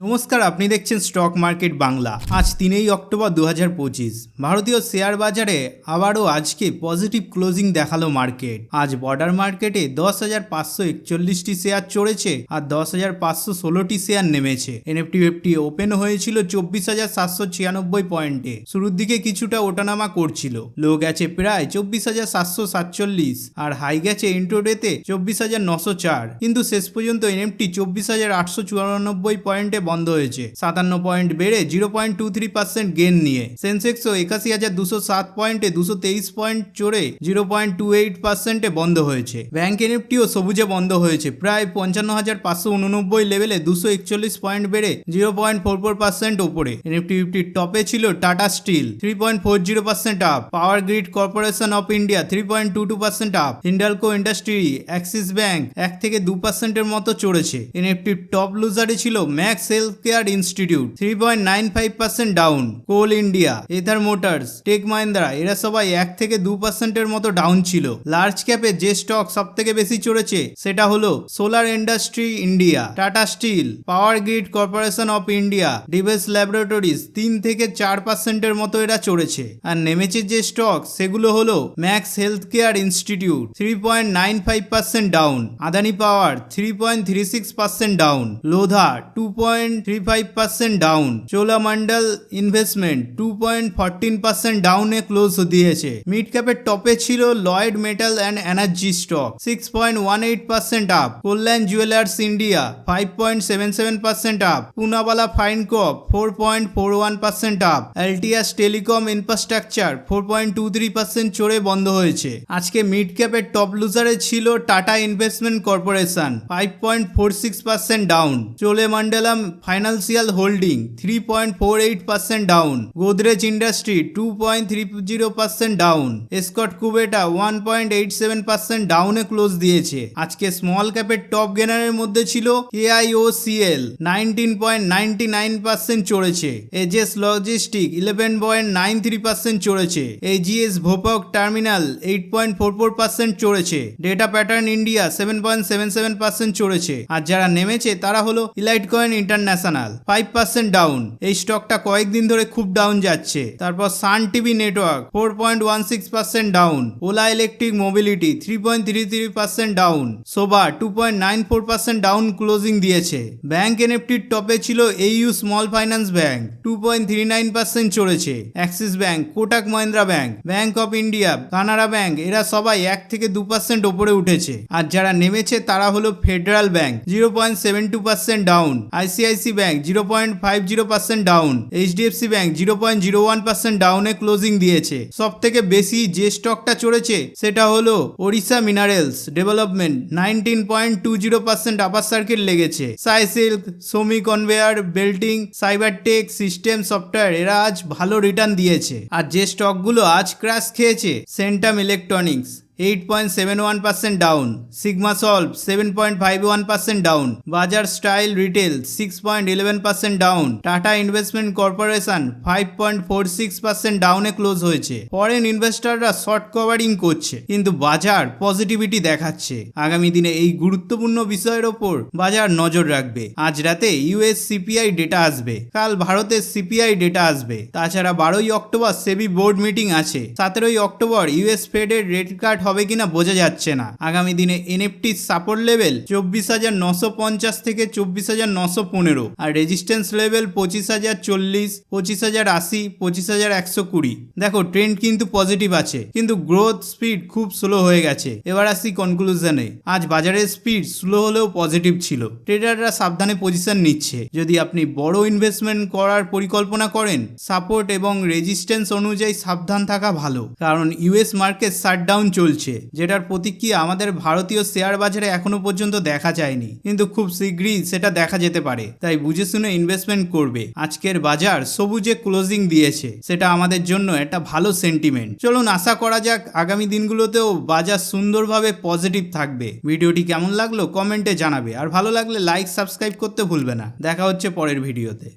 নমস্কার, আপনি দেখছেন স্টক মার্কেট বাংলা আজ তিনই অক্টোবর দু ভারতীয় শেয়ার বাজারে আবারও আজকে পজিটিভ ক্লোজিং দেখাল মার্কেট আজ বর্ডার মার্কেটে দশ হাজার পাঁচশো একচল্লিশটি শেয়ার চড়েছে আর দশ হাজার পাঁচশো ষোলোটি শেয়ার নেমেছে। এনএফটি ফিফটি ওপেন হয়েছিল চব্বিশ হাজার সাতশো ছিয়ানব্বই পয়েন্টে শুরুর দিকে কিছুটা ওঠানামা করছিল। লো গেছে প্রায় চব্বিশ হাজার সাতশো সাতচল্লিশ আর হাই গেছে ইন্ট্রোডেতে চব্বিশ হাজার নশো চার। কিন্তু শেষ পর্যন্ত এনএফটি চব্বিশ হাজার আটশো চুরানব্বই পয়েন্টে বন্ধ হয়েছে। সাতান্ন পয়েন্ট বেড়ে zero point two three percent gain নিয়ে। সেন্সেক্সও একাশি হাজার দুশো সাত পয়েন্টে দুশো তেইশ পয়েন্ট চড়ে জিরো পয়েন্ট টু এইট পার্সেন্টে বন্ধ হয়েছে। ব্যাংক এনএফটিও সবুজে বন্ধ হয়েছে। প্রায় পঞ্চান্ন হাজার পাঁচশো উননব্বই লেভেলে দুশো একচল্লিশ পয়েন্ট বেড়ে zero point four four percent ওপরে। এনএফটি ফিফটির টপে ছিল Tata steel three point four zero percent up power grid corporation of India three point two two percent up Hindalco industry axis bank এক থেকে দু পার্সেন্টের মতো চড়েছে। এনএফটির টপ লুজারে ছিল Max health care institute three point nine five percent down coal India Ather motors tech Mahindra এরা সবাই এক থেকে দু পার্সেন্টের মতো ডাউন ছিল। লার্জ ক্যাপে যে স্টক সব থেকে বেশি চড়েছে, সেটা হলো solar industry India Tata steel power grid corporation of India Divis laboratories তিন থেকে চার পার্সেন্টের মতো এরা চড়েছে। আর নেমেছে যে স্টক সেগুলো হলো Max health care institute three point nine five percent down Adani power three point three six percent down Lodha two point three five percent down Cholamandalam investment two point fourteen percent ডাউনে close দিয়েছে। Mid ক্যাপের টপে ছিল Lloyd metal and energy stock six point one eight percent up Kalyan jewellers India five point seven seven percent up Poonawalla fine corp four point four one percent up LTS telecom infrastructure four point two three percent চড়ে বন্ধ হয়েছে। আজকে mid ক্যাপের top লুজারে ছিল Tata investment corporation five point four six percent down Cholamandalam financial holding three point four eight percent down Godrej industry two point three zero percent down Escorts Kubota one point eight seven percent ডাউনে close দিয়েছে। আজকে small ক্যাপের top গেনারের মধ্যে ছিল AIOCL nineteen point ninety nine percent চড়েছে। Aegis logistic eleven point nine three percent চড়েছে। Aegis Vopak terminal eight point four four percent চড়েছে। Data pattern India seven point seven seven percent চড়েছে। আর যারা নেমেছে তারা হলো Elitecon international five percent down এই স্টকটা কয়েকদিন ধরে খুব ডাউন যাচ্ছে। তারপর Sun TV network four point one six percent down Ola electric mobility three point three three percent down Sobha two point nine four percent down closing দিয়েছে। Bank এনএফটির টপে ছিল AU small finance bank two point three nine percent চড়েছে। Axis bank Kotak Mahindra bank bank of India Canara bank এরা সবাই এক থেকে দু percent ওপরে উঠেছে। আর যারা নেমেছে তারা হলো federal bank zero point seven two percent down ICICI bank zero point five zero percent down HDFC bank zero point zero one percent ডাউনে ক্লোজিং দিয়েছে। সব থেকে বেশি যে স্টকটা চড়েছে, সেটা হলো Odisha minerals development nineteen point two zero percent upper circuit লেগেছে। Sai silk Somi conveyor belting cyber tech system software এরা আজ ভালো রিটার্ন দিয়েছে। আর যে স্টকগুলো আজ ক্র্যাশ খেয়েছে centum electronics eight point seven one percent down sigma solve seven point five one percent down Baazar style retail six point eleven percent down Tata investment corporation five point four six percent ডাউনে close হয়েছে। Foreign ইনভেস্টররা short covering করছে, কিন্তু বাজার positivity দেখাচ্ছে। আগামী দিনে এই গুরুত্বপূর্ণ বিষয়ের ওপর বাজার নজর রাখবে। আজ রাতে ইউএস সিপিআই ডেটা আসবে, কাল ভারতের সিপিআই ডেটা আসবে। তাছাড়া বারোই অক্টোবর সেবি বোর্ড মিটিং আছে, সতেরোই অক্টোবর ইউএস ফেডের রেড কার্ড হবে কিনা বোঝা যাচ্ছে না। আগামী দিনে এনএফটি সাপোর্ট লেভেল চব্বিশ হাজার নশো পঞ্চাশ থেকে চব্বিশ হাজার নশো পনেরো আর রেজিস্ট্যান্স লেভেল পঁচিশ হাজার চল্লিশ, পঁচিশ হাজার আশি, পঁচিশ হাজার একশো কুড়ি। দেখো ট্রেন্ড কিন্তু পজিটিভ আছে, কিন্তু গ্রোথ স্পিড খুব স্লো হয়ে গেছে। এবার আসি কনক্লুশনে আজ বাজারের স্পিড স্লো হলেও পজিটিভ ছিল। ট্রেডাররা সাবধানে পজিশন নিচ্ছে। যদি আপনি বড় ইনভেস্টমেন্ট করার পরিকল্পনা করেন সাপোর্ট এবং রেজিস্ট্যান্স অনুযায়ী সাবধান থাকা ভালো। কারণ ইউএস মার্কেট শাটডাউন চলছে যেটার প্রতিক্রিয়া আমাদের ভারতীয় শেয়ার বাজারে এখনও পর্যন্ত দেখা যায়নি। কিন্তু খুব শীঘ্রই সেটা দেখা যেতে পারে। তাই বুঝে শুনে ইনভেস্টমেন্ট করবে। আজকের বাজার সবুজে ক্লোজিং দিয়েছে। সেটা আমাদের জন্য একটা ভালো সেন্টিমেন্ট চলুন আশা করা যাক, আগামী দিনগুলোতেও বাজার সুন্দরভাবে পজিটিভ থাকবে। ভিডিওটি কেমন লাগল কমেন্টে জানাবে। আর ভালো লাগলে লাইক সাবস্ক্রাইব করতে ভুলবে না। দেখা হচ্ছে পরের ভিডিওতে।